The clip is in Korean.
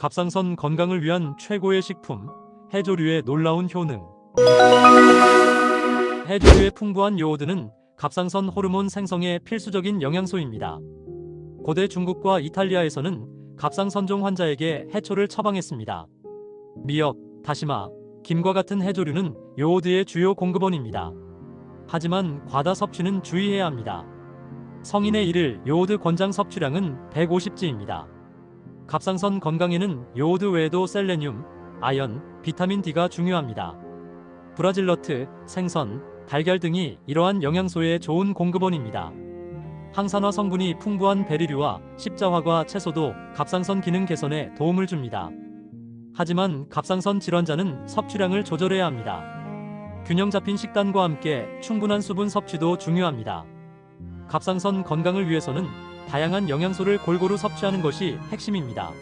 갑상선 건강을 위한 최고의 식품, 해조류의 놀라운 효능. 해조류의 풍부한 요오드는 갑상선 호르몬 생성에 필수적인 영양소입니다. 고대 중국과 이탈리아에서는 갑상선종 환자에게 해초를 처방했습니다. 미역, 다시마, 김과 같은 해조류는 요오드의 주요 공급원입니다. 하지만 과다 섭취는 주의해야 합니다. 성인의 1일 요오드 권장 섭취량은 150g입니다. 갑상선 건강에는 요오드 외에도 셀레늄, 아연, 비타민 D가 중요합니다. 브라질 너트, 생선, 달걀 등이 이러한 영양소의 좋은 공급원입니다. 항산화 성분이 풍부한 베리류와 십자화과 채소도 갑상선 기능 개선에 도움을 줍니다. 하지만 갑상선 질환자는 섭취량을 조절해야 합니다. 균형 잡힌 식단과 함께 충분한 수분 섭취도 중요합니다. 갑상선 건강을 위해서는 다양한 영양소를 골고루 섭취하는 것이 핵심입니다.